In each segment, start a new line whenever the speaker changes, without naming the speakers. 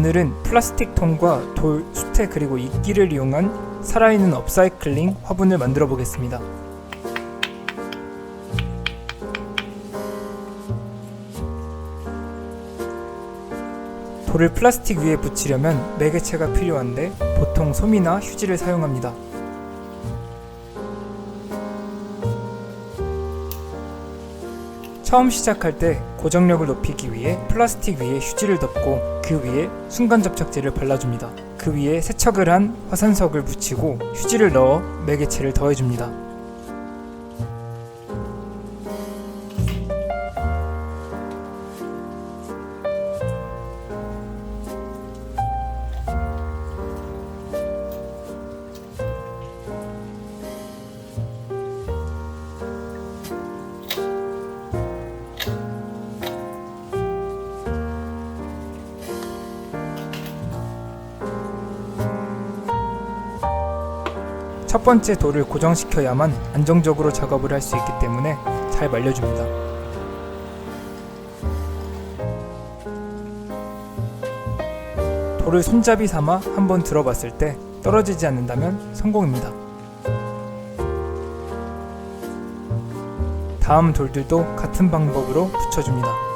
오늘은 플라스틱 통과 돌, 수태 그리고 이끼를 이용한 살아있는 업사이클링 화분을 만들어 보겠습니다. 돌을 플라스틱 위에 붙이려면 매개체가 필요한데 보통 솜이나 휴지를 사용합니다. 처음 시작할 때 고정력을 높이기 위해 플라스틱 위에 휴지를 덮고 그 위에 순간 접착제를 발라줍니다. 그 위에 세척을 한 화산석을 붙이고 휴지를 넣어 매개체를 더해줍니다. 첫 번째 돌을 고정시켜야만 안정적으로 작업을 할 수 있기 때문에 잘 말려줍니다. 돌을 손잡이 삼아 한번 들어봤을 때 떨어지지 않는다면 성공입니다. 다음 돌들도 같은 방법으로 붙여줍니다.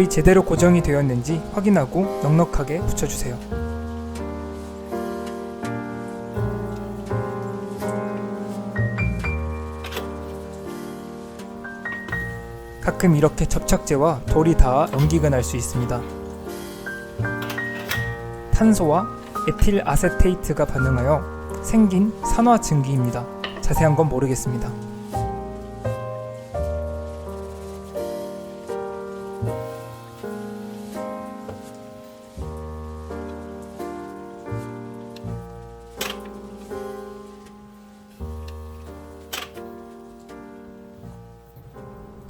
돌이 제대로 고정이 되었는지 확인하고 넉넉하게 붙여주세요. 가끔 이렇게 접착제와 돌이 닿아 연기가 날 수 있습니다. 탄소와 에틸 아세테이트가 반응하여 생긴 산화 증기입니다. 자세한 건 모르겠습니다.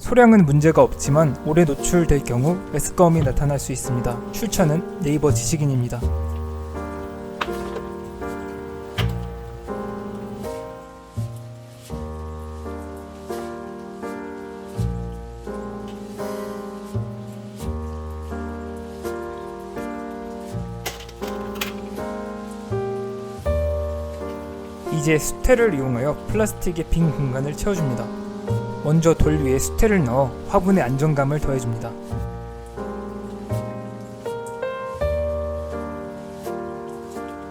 소량은 문제가 없지만 오래 노출될 경우 메스꺼움이 나타날 수 있습니다. 출처는 네이버 지식인입니다. 이제 수태를 이용하여 플라스틱의 빈 공간을 채워줍니다. 먼저 돌 위에 수태를 넣어 화분의 안정감을 더해줍니다.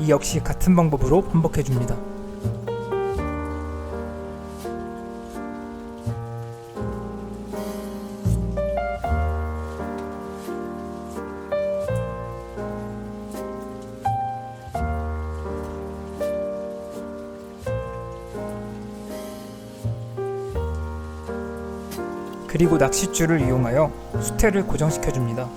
이 역시 같은 방법으로 반복해줍니다. 그리고 낚싯줄을 이용하여 수태를 고정시켜줍니다.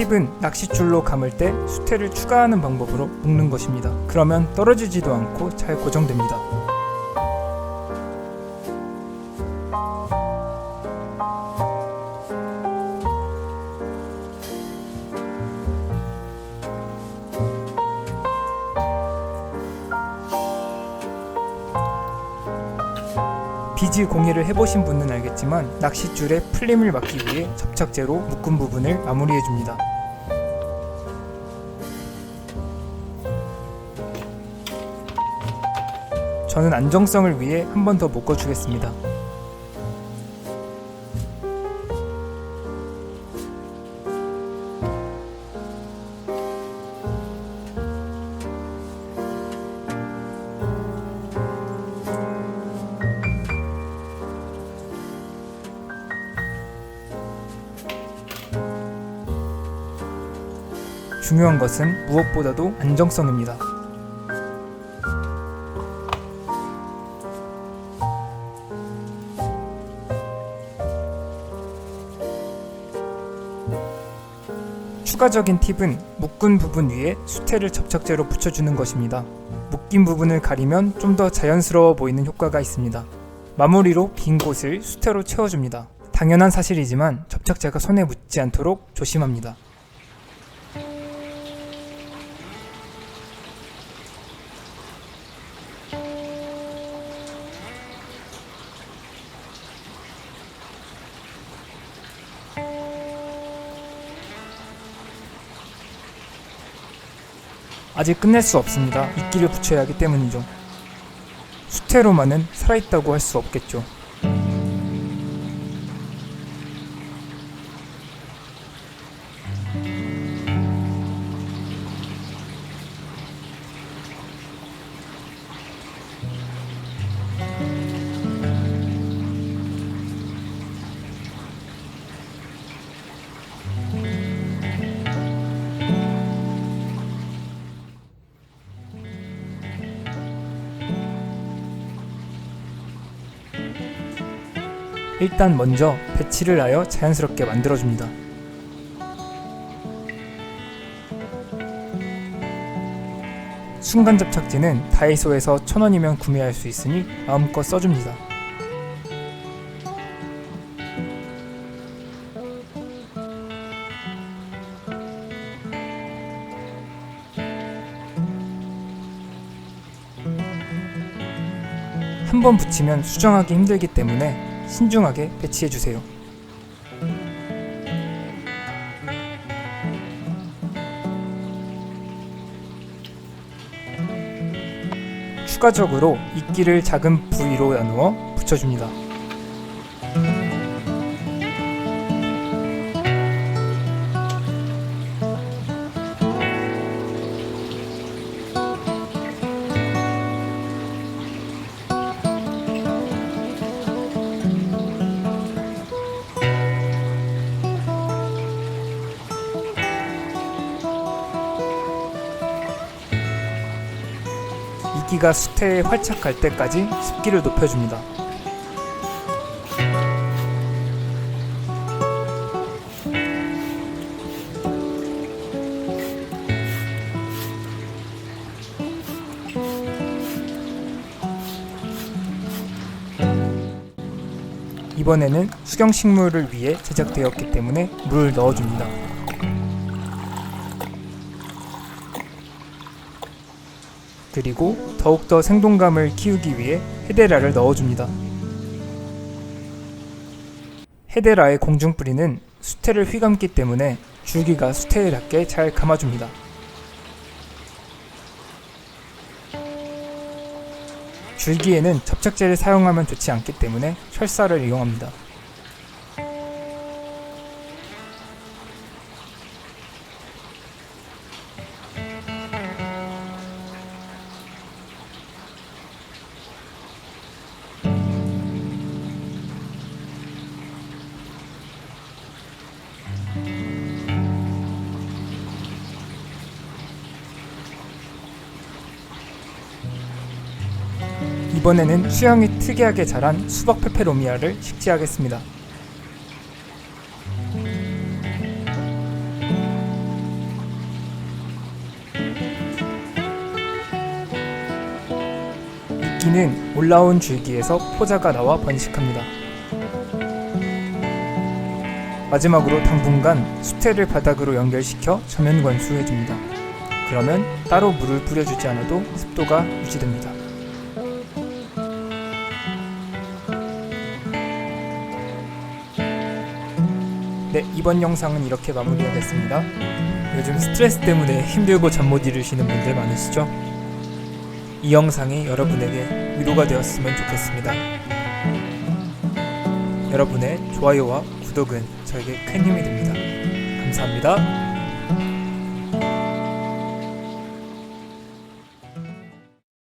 팁은 낚싯줄로 감을 때 수태를 추가하는 방법으로 묶는 것입니다. 그러면 떨어지지도 않고 잘 고정됩니다. 비즈 공예를 해보신 분은 알겠지만 낚싯줄에 풀림을 막기 위해 접착제로 묶은 부분을 마무리해줍니다. 저는 안정성을 위해 한 번 더 묶어주겠습니다. 중요한 것은 무엇보다도 안정성입니다. 추가적인 팁은 묶은 부분 위에 수태를 접착제로 붙여주는 것입니다. 묶인 부분을 가리면 좀 더 자연스러워 보이는 효과가 있습니다. 마무리로 빈 곳을 수태로 채워줍니다. 당연한 사실이지만 접착제가 손에 묻지 않도록 조심합니다. 아직 끝낼 수 없습니다. 이끼를 붙여야 하기 때문이죠. 수태로만은 살아있다고 할 수 없겠죠. 일단 먼저 배치를 하여 자연스럽게 만들어줍니다. 순간 접착제는 다이소에서 1000원이면 구매할 수 있으니 마음껏 써줍니다. 한 번 붙이면 수정하기 힘들기 때문에 신중하게 배치해 주세요. 추가적으로 이끼를 작은 부위로 나누어 붙여줍니다. 이끼가 수태에 활착 갈 때까지 습기를 높여줍니다. 이번에는 수경식물을 위해 제작되었기 때문에 물을 넣어줍니다. 그리고 더욱더 생동감을 키우기 위해 헤데라를 넣어줍니다. 헤데라의 공중뿌리는 수태를 휘감기 때문에 줄기가 수태에 닿게 잘 감아줍니다. 줄기에는 접착제를 사용하면 좋지 않기 때문에 철사를 이용합니다. 이번에는 수영이 특이하게 자란 수박 페페로미아를 식재하겠습니다. 이끼는 올라온 줄기에서 포자가 나와 번식합니다. 마지막으로 당분간 수태를 바닥으로 연결시켜 저면 관수해줍니다. 그러면 따로 물을 뿌려주지 않아도 습도가 유지됩니다. 네, 이번 영상은 이렇게 마무리하겠습니다. 요즘 스트레스 때문에 힘들고 잠 못 이루시는 분들 많으시죠? 이 영상이 여러분에게 위로가 되었으면 좋겠습니다. 여러분의 좋아요와 구독은 저에게 큰 힘이 됩니다. 감사합니다.